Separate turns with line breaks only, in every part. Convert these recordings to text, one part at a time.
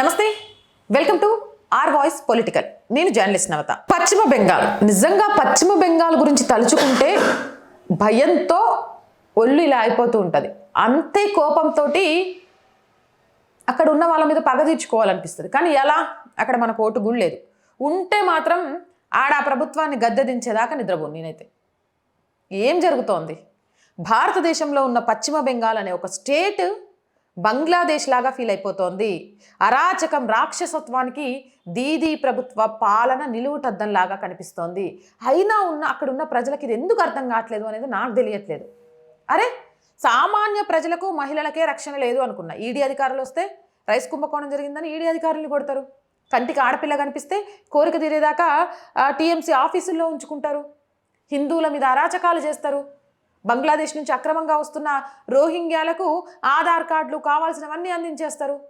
నమస్తే. Welcome to R voice political నేను journalist Navata. పశ్చిమ బెంగాల్. నిజంగా పశ్చిమ బెంగాల్ గురించి తలుచుకుంటే భయంతో ఒళ్ళు ఇలా అయిపోతూ ఉంటుంది. అంతే కోపంతో అక్కడ ఉన్న వాళ్ళ మీద పగ తీర్చుకోవాలనిపిస్తుంది. కానీ ఎలా? అక్కడ మనకు ఓటు కూడా లేదు. ఉంటే మాత్రం ఆడ ఆ ప్రభుత్వాన్ని గద్దెదించేదాకా నిద్రపోను నేనైతే. ఏం జరుగుతోంది? భారతదేశంలో ఉన్న పశ్చిమ బెంగాల్ అనే ఒక స్టేట్ బంగ్లాదేశ్ లాగా ఫీల్ అయిపోతోంది. అరాచకం రాక్షసత్వానికి దీదీ ప్రభుత్వ పాలన నిలువుటద్దంలాగా కనిపిస్తోంది. అయినా ఉన్న అక్కడ ఉన్న ప్రజలకి ఇది ఎందుకు అర్థం కావట్లేదు అనేది నాకు తెలియట్లేదు. అరే సామాన్య ప్రజలకు మహిళలకే రక్షణ లేదు అనుకున్నా ఈడీ అధికారులు వస్తే రైస్ కుంభకోణం జరిగిందని ఈడీ అధికారులు కొడతారు. కంటికి ఆడపిల్ల కనిపిస్తే కోరిక తీరేదాకా టీఎంసీ ఆఫీసుల్లో ఉంచుకుంటారు. హిందువుల మీద అరాచకాలు చేస్తారు. బంగ్లాదేశ్ నుంచి అక్రమంగా వస్తున్న రోహింగ్యాలకు ఆధార్ కార్డులు కావాల్సినవన్నీ అందించేస్తారు.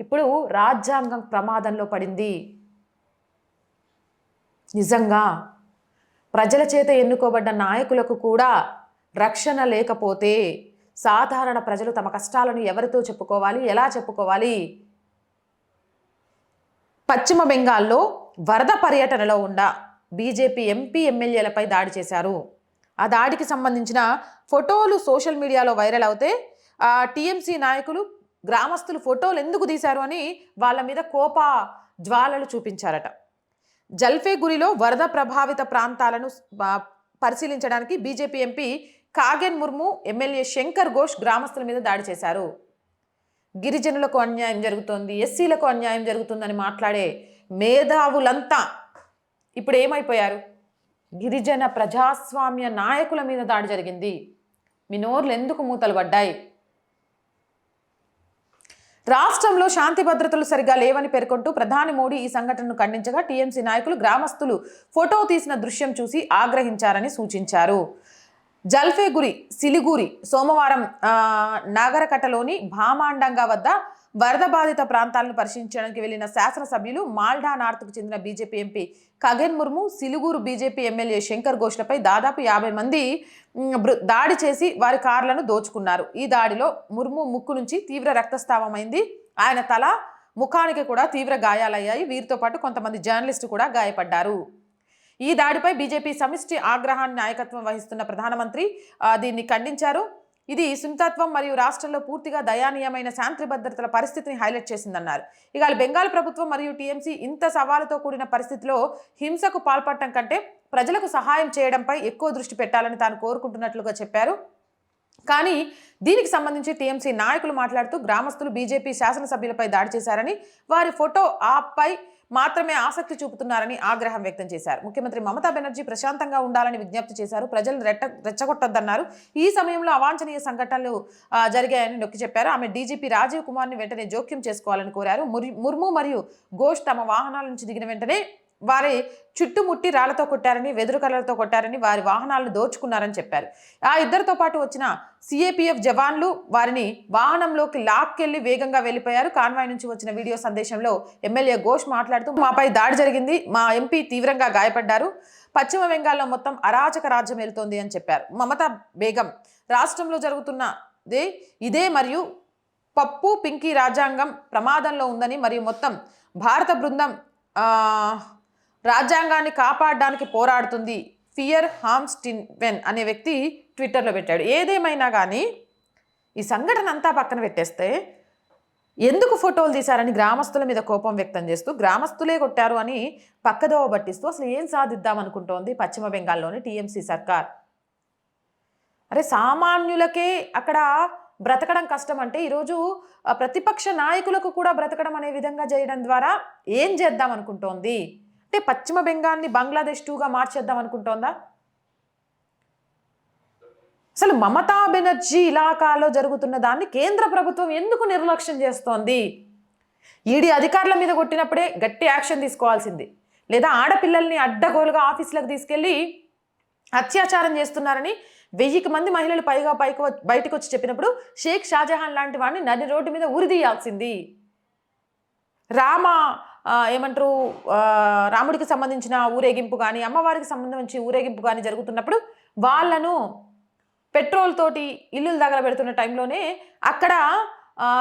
ఇప్పుడు రాజ్యాంగం ప్రమాదంలో పడింది. నిజంగా ప్రజల చేత ఎన్నుకోబడ్డ నాయకులకు కూడా రక్షణ లేకపోతే సాధారణ ప్రజలు తమ కష్టాలను ఎవరితో చెప్పుకోవాలి ఎలా చెప్పుకోవాలి? పశ్చిమ బెంగాల్లో వరద పర్యటనలో ఉన్న బీజేపీ ఎంపీ ఎమ్మెల్యేలపై దాడి చేశారు. ఆ దాడికి సంబంధించిన ఫోటోలు సోషల్ మీడియాలో వైరల్ అవుతే ఆ టీఎంసీ నాయకులు గ్రామస్తులు ఫోటోలు ఎందుకు తీశారు అని వాళ్ళ మీద కోప జ్వాలలు చూపించారట. జల్ఫేగురిలో వరద ప్రభావిత ప్రాంతాలను పరిశీలించడానికి BJP MP Khagen Murmu MLA Shankar Ghosh గ్రామస్తుల మీద దాడి చేశారు. గిరిజనులకు అన్యాయం జరుగుతోంది ఎస్సీలకు అన్యాయం జరుగుతుందని మాట్లాడే మేధావులంతా ఇప్పుడు ఏమైపోయారు గిరిజన ప్రజాస్వామ్య నాయకుల మీద దాడి జరిగింది. మీ నోర్లు ఎందుకు మూతలు పడ్డాయి? రాష్ట్రంలో శాంతి భద్రతలు సరిగా లేవని పేర్కొంటూ ప్రధాని మోడీ ఈ సంఘటనను ఖండించగా టీఎంసీ నాయకులు గ్రామస్తులు ఫోటో తీసిన దృశ్యం చూసి ఆగ్రహించారని సూచించారు. జల్ఫేగురి సిలిగురి సోమవారం నాగరకటలోని నాగరకట్టలోని భామాండంగా వద్ద వరద బాధిత ప్రాంతాలను పరిశీలించడానికి వెళ్ళిన శాసనసభ్యులు మాల్డా నార్త్కు చెందిన బీజేపీ ఎంపీ ఖగన్ ముర్ము సిలుగురు బీజేపీ ఎమ్మెల్యే శంకర్ ఘోష్లపై దాదాపు యాభై మంది బృ- దాడి చేసి వారి కార్లను దోచుకున్నారు. ఈ దాడిలో ముర్ము ముక్కు నుంచి తీవ్ర రక్తస్రావమైంది. ఆయన తల ముఖానికి కూడా తీవ్ర గాయాలయ్యాయి. వీరితో పాటు కొంతమంది జర్నలిస్టు కూడా గాయపడ్డారు. ఈ దాడిపై బీజేపీ సమిష్టి ఆగ్రహాన్ని నాయకత్వం వహిస్తున్న ప్రధానమంత్రి దీన్ని ఖండించారు. ఇది సున్నితత్వం మరియు రాష్ట్రంలో పూర్తిగా దయానీయమైన శాంతి భద్రతల పరిస్థితిని హైలైట్ చేసిందన్నారు. ఇక బెంగాల్ ప్రభుత్వం మరియు టీఎంసీ ఇంత సవాలుతో కూడిన పరిస్థితిలో హింసకు పాల్పడటం కంటే ప్రజలకు సహాయం చేయడంపై ఎక్కువ దృష్టి పెట్టాలని తాను కోరుకుంటున్నట్లుగా చెప్పారు. కానీ దీనికి సంబంధించి టీఎంసీ నాయకులు మాట్లాడుతూ గ్రామస్తులు బీజేపీ శాసనసభ్యులపై దాడి చేశారని వారి ఫోటో ఆపై మాత్రమే ఆసక్తి చూపుతున్నారని ఆగ్రహం వ్యక్తం చేశారు. ముఖ్యమంత్రి మమతా బెనర్జీ ప్రశాంతంగా ఉండాలని విజ్ఞప్తి చేశారు. ప్రజలు రెట్ట రెచ్చగొట్టొద్దన్నారు. ఈ సమయంలో అవాంఛనీయ సంఘటనలు జరిగాయని నొక్కి చెప్పారు. ఆమె డీజీపీ రాజీవ్ కుమార్ని వెంటనే జోక్యం చేసుకోవాలని కోరారు. ముర్ ముర్ము మరియు ఘోష్ తమ వాహనాల నుంచి దిగిన వెంటనే వారి చుట్టుముట్టి రాళ్ళతో కొట్టారని వెదురు కర్రలతో కొట్టారని వారి వాహనాలను దోచుకున్నారని చెప్పారు. ఆ ఇద్దరితో పాటు వచ్చిన సిఏపిఎఫ్ జవాన్లు వారిని వాహనంలోకి లాక్కెళ్ళి వేగంగా వెళ్ళిపోయారు కాన్వాయ్ నుంచి వచ్చిన వీడియో సందేశంలో ఎమ్మెల్యే ఘోష్ మాట్లాడుతూ మాపై దాడి జరిగింది. మా ఎంపీ తీవ్రంగా గాయపడ్డారు. పశ్చిమ బెంగాల్లో మొత్తం అరాచక రాజ్యం వెళ్తోంది అని చెప్పారు. మమతా బేగం రాష్ట్రంలో జరుగుతున్నదే ఇదే మరియు పప్పు పింకీ రాజ్యాంగం ప్రమాదంలో ఉందని మరియు మొత్తం భారత బృందం రాజ్యాంగాన్ని కాపాడడానికి పోరాడుతుంది. ఫియర్ హార్మ్స్ వెన్ అనే వ్యక్తి ట్విట్టర్లో పెట్టాడు. ఏదేమైనా కానీ ఈ సంఘటన అంతా పక్కన పెట్టేస్తే ఎందుకు ఫోటోలు తీశారని గ్రామస్తుల మీద కోపం వ్యక్తం చేస్తూ గ్రామస్తులే కొట్టారు అని పక్కదోవ పట్టిస్తూ అసలు ఏం సాధిద్దాం అనుకుంటోంది పశ్చిమ బెంగాల్లోని టీఎంసీ సర్కార్? అరే సామాన్యులకే అక్కడ బ్రతకడం కష్టం అంటే ఈరోజు ప్రతిపక్ష నాయకులకు కూడా బ్రతకడం అనే విధంగా చేయడం ద్వారా ఏం చేద్దాం అనుకుంటోంది అంటే పశ్చిమ బెంగాల్ని బంగ్లాదేశ్ టూగా మార్చేద్దాం అనుకుంటోందా? అసలు మమతా బెనర్జీ ఇలాకాలో జరుగుతున్న దాన్ని కేంద్ర ప్రభుత్వం ఎందుకు నిర్లక్ష్యం చేస్తోంది? ఈడీ అధికారుల మీద కొట్టినప్పుడే గట్టి యాక్షన్ తీసుకోవాల్సింది. లేదా ఆడపిల్లల్ని అడ్డగోలుగా ఆఫీసులకు తీసుకెళ్ళి అత్యాచారం చేస్తున్నారని వెయ్యికి మంది మహిళలు పైగా పైకి వ- బయటకు వచ్చి చెప్పినప్పుడు షేక్ షాజహాన్ లాంటి వాడిని నది రోడ్డు మీద ఉరిదీయాల్సింది. రామ ఏమంటారు రాముడికి సంబంధించిన ఊరేగింపు కానీ అమ్మవారికి సంబంధించి ఊరేగింపు కానీ జరుగుతున్నప్పుడు వాళ్ళను పెట్రోల్ తోటి ఇల్లులు తగలబెడుతున్న టైంలోనే అక్కడ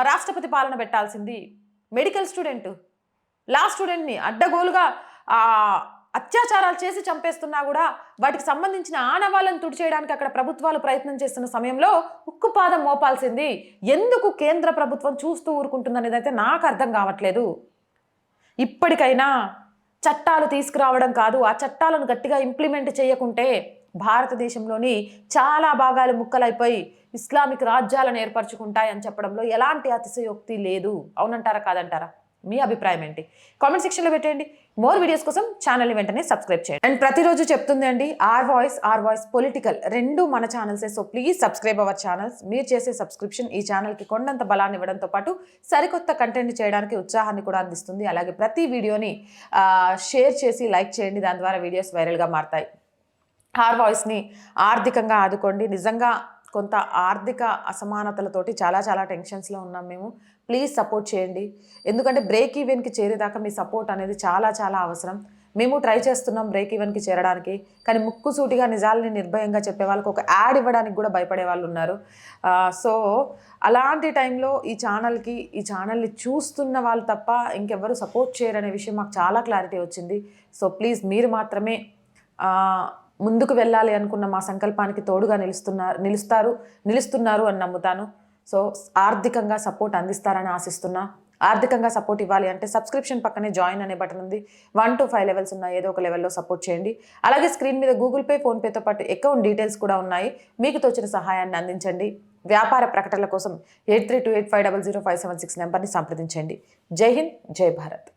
రాష్ట్రపతి పాలన పెట్టాల్సింది. Medical student. లా స్టూడెంట్ని అడ్డగోలుగా అత్యాచారాలు చేసి చంపేస్తున్నా కూడా వాటికి సంబంధించిన ఆనవాళ్ళను తుడిచేయడానికి అక్కడ ప్రభుత్వాలు ప్రయత్నం చేస్తున్న సమయంలో ఉక్కుపాదం మోపాల్సింది. ఎందుకు కేంద్ర ప్రభుత్వం చూస్తూ ఊరుకుంటుందనేది అయితే నాకు అర్థం కావట్లేదు. ఇప్పటికైనా చట్టాలు తీసుకురావడం కాదు ఆ చట్టాలను గట్టిగా ఇంప్లిమెంట్ చేయకుంటే భారతదేశంలోని చాలా భాగాలు ముక్కలైపోయి ఇస్లామిక్ రాజ్యాలను ఏర్పరచుకుంటాయని చెప్పడంలో ఎలాంటి అతిశయోక్తి లేదు. అవునంటారా కాదంటారా? మీ అభిప్రాయం ఏంటి? కామెంట్ సెక్షన్లో పెట్టండి మోర్ వీడియోస్ కోసం ఛానల్ని వెంటనే సబ్స్క్రైబ్ చేయండి. అండ్ ప్రతిరోజు చెప్తుంది అండి R voice R voice political రెండు మన ఛానల్సే so please subscribe our channels మీరు చేసే సబ్స్క్రిప్షన్ ఈ ఛానల్కి కొండంత బలాన్ని ఇవ్వడంతో పాటు సరికొత్త కంటెంట్ చేయడానికి ఉత్సాహాన్ని కూడా అందిస్తుంది. అలాగే ప్రతి వీడియోని షేర్ చేసి లైక్ చేయండి. దాని ద్వారా వీడియోస్ వైరల్గా మారుతాయి. ఆర్ వాయిస్ని ఆర్థికంగా ఆదుకోండి. నిజంగా కొంత ఆర్థిక అసమానతలతోటి చాలా చాలా టెన్షన్స్లో ఉన్నాం మేము. ప్లీజ్ సపోర్ట్ చేయండి. ఎందుకంటే బ్రేక్ ఈవెన్కి చేరేదాకా మీ సపోర్ట్ అనేది చాలా చాలా అవసరం. మేము ట్రై చేస్తున్నాం బ్రేక్ ఈవెన్కి చేరడానికి. కానీ ముక్కుసూటిగా నిజాలని నిర్భయంగా చెప్పే వాళ్ళకి ఒక యాడ్ ఇవ్వడానికి కూడా భయపడే వాళ్ళు ఉన్నారు. సో అలాంటి టైంలో ఈ ఛానల్కి ఈ ఛానల్ని చూస్తున్న వాళ్ళు తప్ప ఇంకెవ్వరు సపోర్ట్ చేయరనే విషయం మాకు చాలా క్లారిటీ వచ్చింది. సో ప్లీజ్ మీరు మాత్రమే ముందుకు వెళ్ళాలి అనుకున్న మా సంకల్పానికి తోడుగా నిలుస్తున్నారు నిలుస్తారు నిలుస్తున్నారు అని నమ్ముతాను. సో ఆర్థికంగా సపోర్ట్ అందిస్తారని ఆశిస్తున్నా. ఆర్థికంగా సపోర్ట్ ఇవ్వాలి అంటే సబ్స్క్రిప్షన్ పక్కనే జాయిన్ అనే బటన్ ఉంది. వన్ టు ఫైవ్ లెవెల్స్ ఉన్న ఏదో ఒక లెవెల్లో సపోర్ట్ చేయండి. అలాగే స్క్రీన్ మీద గూగుల్ పే ఫోన్పేతో పాటు అకౌంట్ డీటెయిల్స్ కూడా ఉన్నాయి. మీకు తోచిన సహాయాన్ని అందించండి. వ్యాపార ప్రకటనల కోసం eight three two eight five double zero five seven six నెంబర్ని సంప్రదించండి. జై హింద్ జై భారత్.